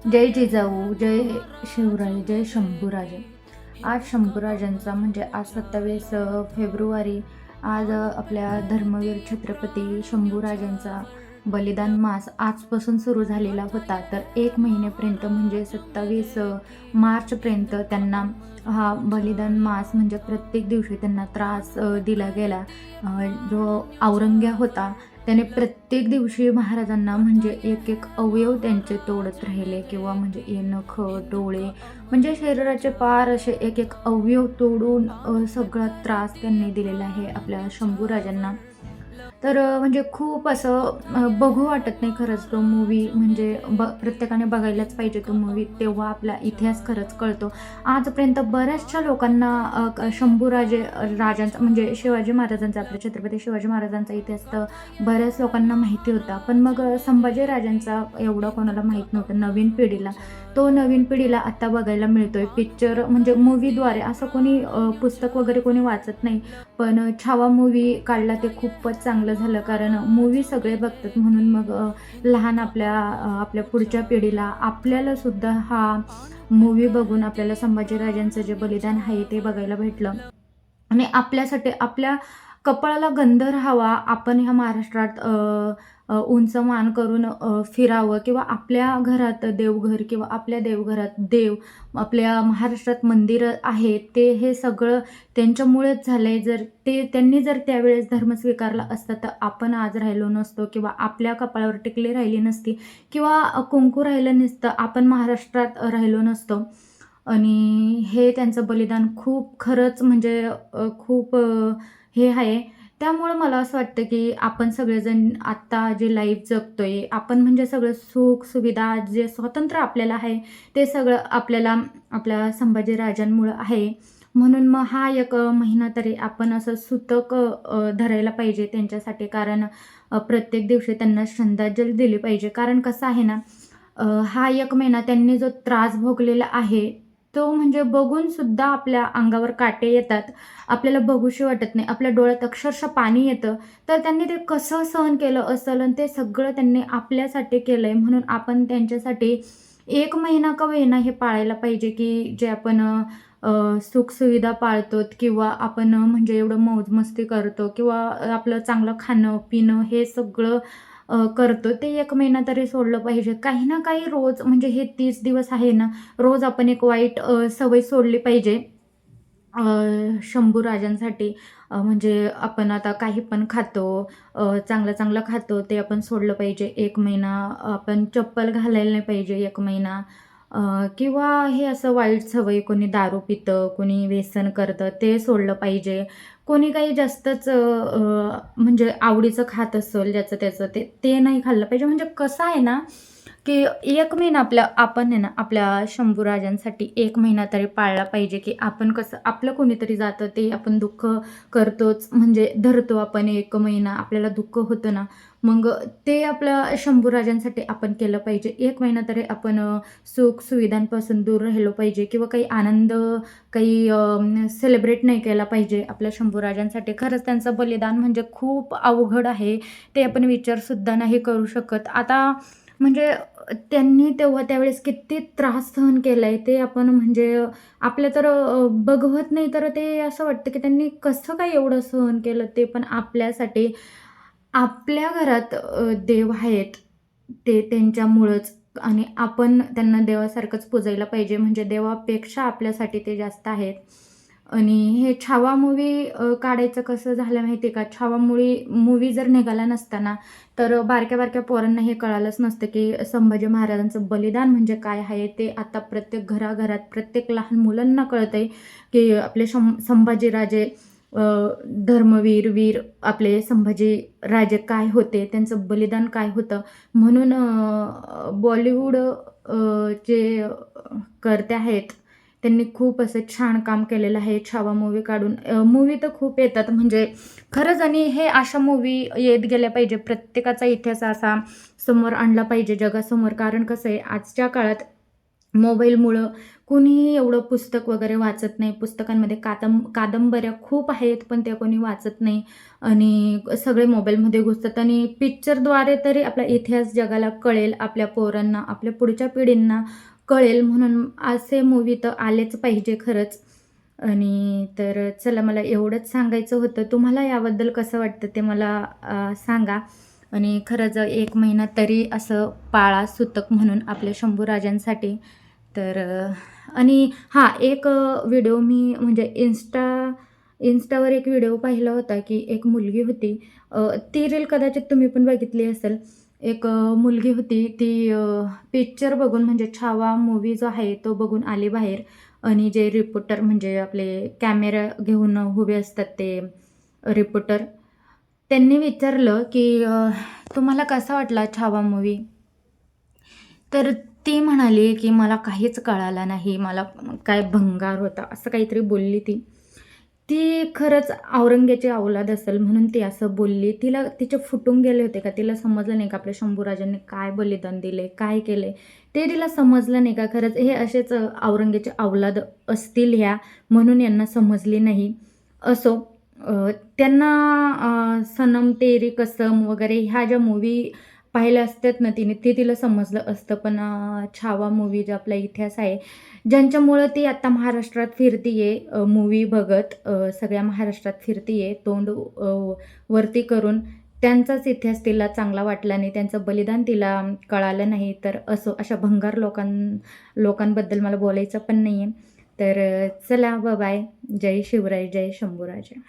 जय जिजाऊ जय शिवराय जय शंभूराजे. आज शंभूराजांचा म्हणजे आज सत्तावीस फेब्रुवारी आज आपल्या धर्मवीर छत्रपती शंभूराजांचा बलिदान मास आजपासून सुरू झालेला होता. तर एक महिन्यापर्यंत म्हणजे सत्तावीस मार्चपर्यंत त्यांना हा बलिदान मास म्हणजे प्रत्येक दिवशी त्यांना त्रास दिला गेला. जो औरंग्या होता त्याने प्रत्येक दिवशी महाराजांना म्हणजे एक एक अवयव त्यांचे तोडत राहिले किंवा म्हणजे हे नख डोळे म्हणजे शरीराचे पार असे एक एक अवयव तोडून सगळा त्रास त्यांनी दिलेला आहे आपल्या शंभूराजांना. तर म्हणजे खूप असं बघू वाटत नाही खरंच तो मूवी म्हणजे ब प्रत्येकाने बघायलाच पाहिजे तो मूवी तेव्हा आपला इतिहास खरंच कळतो. आजपर्यंत बऱ्याचशा लोकांना शंभूराजे राजांचा म्हणजे शिवाजी महाराजांचा आपल्या छत्रपती शिवाजी महाराजांचा इतिहास तर बऱ्याच लोकांना माहिती होता. पण मग संभाजी राजांचा एवढं कोणाला माहीत नव्हतं नवीन पिढीला. तो नवीन पिढीला आता बघायला मिळतोय. पिक्चर म्हणजे मूवीद्वारे असं कोणी पुस्तक वगैरे कोणी वाचत नाही. पण छावा मूवी काढला ते खूपच चांगलं झालं. कारण मूवी सगळे बघतात म्हणून मग लहान आपल्या आपल्या पुढच्या पिढीला आपल्याला सुद्धा हा मूवी बघून आपल्याला संभाजीराजांचं जे बलिदान आहे ते बघायला भेटलं. आणि आपल्यासाठी आपल्या कपाळाला गंध राहावा आपण ह्या महाराष्ट्रात उंच मान करून फिरावं किंवा आपल्या घरात देवघर किंवा आपल्या देवघरात देव आपल्या महाराष्ट्रात मंदिरं आहेत ते हे सगळं त्यांच्यामुळेच झालं आहे जर ते त्यांनी जर त्यावेळेस धर्म स्वीकारला असता तर आपण आज राहिलो नसतो किंवा आपल्या कपाळावर टिकली राहिली नसती किंवा कुंकू राहिलं नसतं आपण महाराष्ट्रात राहिलो नसतो. आणि हे त्यांचं बलिदान खूप खरंच म्हणजे खूप हे आहे. त्यामुळं मला असं वाटतं की आपण सगळेजण आत्ता जे लाईफ जगतोय आपण म्हणजे सगळं सुख सुविधा जे स्वातंत्र्य आपल्याला आहे ते सगळं आपल्याला आपल्या संभाजीराजांमुळं आहे. म्हणून मग हा एक महिना तरी आपण असं सुतक धरायला पाहिजे त्यांच्यासाठी. कारण प्रत्येक दिवशी त्यांना श्रद्धांजली दिली पाहिजे. कारण कसं आहे ना हा एक महिना त्यांनी जो त्रास भोगलेला आहे तो म्हणजे बघून सुद्धा आपल्या अंगावर काटे येतात. आपल्याला बघूशी वाटत नाही. आपल्या डोळ्यात अक्षरशः पाणी येतं. तर त्यांनी ते कसं सहन केलं असेल आणि ते सगळं त्यांनी आपल्यासाठी केलं आहे म्हणून आपण त्यांच्यासाठी एक महिना का महिना हे पाळायला पाहिजे की जे आपण सुखसुविधा पाळतो किंवा आपण म्हणजे एवढं मौजमस्ती करतो किंवा आपलं चांगलं खाणं पिणं हे सगळं करतो ते एक महिना तरी सोडलं पाहिजे. काही ना काही रोज म्हणजे हे तीस दिवस आहे ना रोज आपण एक वाईट सवय सोडली पाहिजे शंभू राजांसाठी. म्हणजे आपण आता काही पण खातो चांगलं चांगलं खातो ते आपण सोडलं पाहिजे. एक महिना आपण चप्पल घालायला नाही पाहिजे एक महिना. किंवा हे असं वाईट सवयी कोणी दारू पितं कोणी व्यसन करतं ते सोडलं पाहिजे. कोणी काही जास्तच म्हणजे आवडीचं खात असेल ज्याचं त्याचं ते ते नाही खाल्लं पाहिजे. म्हणजे कसं आहे ना की एक महिना आपल्या आपण आहे ना आपल्या शंभूराजांसाठी एक महिना तरी पाळला पाहिजे की आपण कसं आपलं कोणीतरी जातं ते आपण दुःख करतोच म्हणजे धरतो आपण एक महिना आपल्याला दुःख होतं ना. मग ते आपल्या शंभूराजांसाठी आपण केलं पाहिजे. एक महिना तरी आपण सुख सुविधांपासून दूर राहिलो पाहिजे किंवा काही आनंद काही सेलिब्रेट नाही केला पाहिजे आपल्या शंभूराजांसाठी. खरंच त्यांचं बलिदान म्हणजे खूप अवघड आहे ते आपण विचारसुद्धा नाही करू शकत. आता म्हणजे त्यांनी तेव्हा त्यावेळेस किती त्रास सहन केला आहे ते आपण म्हणजे आपल्या तर बघवत नाही तर ते असं वाटतं की त्यांनी कसं काय एवढं सहन केलं ते पण आपल्यासाठी आपल्या घरात देव आहेत ते त्यांच्यामुळंच आणि आपण त्यांना देवासारखंच पूजायला पाहिजे. म्हणजे देवापेक्षा आपल्यासाठी ते जास्त आहेत. आणि हे छावा मूवी काढायचं कसं झालं माहिती आहे का? छावा मुळी मूवी जर निघाला नसताना तर बारक्या बारक्या पोरांना हे कळालंच नसतं की संभाजी महाराजांचं बलिदान म्हणजे काय आहे ते आता प्रत्येक घराघरात प्रत्येक लहान मुलांना कळतं आहे की आपले शं संभाजीराजे धर्मवीर वीर आपले संभाजी राजे काय होते त्यांचं बलिदान काय होतं? म्हणून बॉलिवूड जे करते आहेत त्यांनी खूप असं छान काम केलेलं आहे. छावा मूवी काढून. मूवी तर खूप येतात. म्हणजे खरंच आणि हे अशा मूवी येत गेल्या पाहिजे. प्रत्येकाचा इतिहास असा समोर आणला पाहिजे जगासमोर. कारण कसं आहे आजच्या काळात मोबाईलमुळं कोणीही एवढं पुस्तक वगैरे वाचत नाही. पुस्तकांमध्ये कादं कादंबऱ्या खूप आहेत पण त्या कोणी वाचत नाही. आणि सगळे मोबाईलमध्ये घुसतात. आणि पिक्चरद्वारे तरी आपला इतिहास जगाला कळेल. आपल्या पोरांना आपल्या पुढच्या पिढींना कळेल म्हणून असे मूवी तर आलेच पाहिजे खरंच. आणि तर चला मला एवढंच सांगायचं होतं. तुम्हाला याबद्दल कसं वाटतं ते मला सांगा. आणि खरंच एक महिना तरी असं पाळा सुतक म्हणून आपल्या शंभूराजांसाठी. तर आणि हां एक व्हिडिओ मी म्हणजे इन्स्टा इन्स्टावर एक व्हिडिओ पाहिला होता की एक मुलगी होती. ती रील कदाचित तुम्ही पण बघितली असेल. एक मुलगी होती ती पिक्चर बघून म्हणजे छावा मूवी जो आहे तो बघून आली बाहेर. आणि जे रिपोर्टर म्हणजे आपले कॅमेरा घेऊन उभे असतात ते रिपोर्टर त्यांनी विचारलं की तुम्हाला कसा वाटला छावा मूवी तर ती म्हणाली की मला काहीच कळालं नाही. मला काय भंगार होता असं काहीतरी बोलली ती. ती खरंच औरंग्याची अवलाद असेल म्हणून ती असं बोलली. तिला तिचे फुटून गेले होते का? तिला समजलं नाही का आपल्या शंभूराजांनी काय बलिदान दिले काय केले? ते तिला समजलं नाही का? खरंच हे असेच अ, औरंग्याचे अवलाद असतील ह्या म्हणून यांना समजली नाही. असो त्यांना सनम तेरी कसम वगैरे ह्या ज्या मूवी पाहिल्या असतात ना तिने ते तिला समजलं असतं. पण छावा मूवी जो आपला इतिहास आहे ज्यांच्यामुळं ती आता महाराष्ट्रात फिरतीये मूवी बघत सगळ्या महाराष्ट्रात फिरतीये तोंड वरती करून त्यांचाच इतिहास तिला चांगला वाटला नाही त्यांचं बलिदान तिला कळालं नाही. तर असो अशा भंगार लोकां लोकांबद्दल मला बोलायचं पण नाही आहे तर चला बाय जय शिवराय जय शंभूराजे.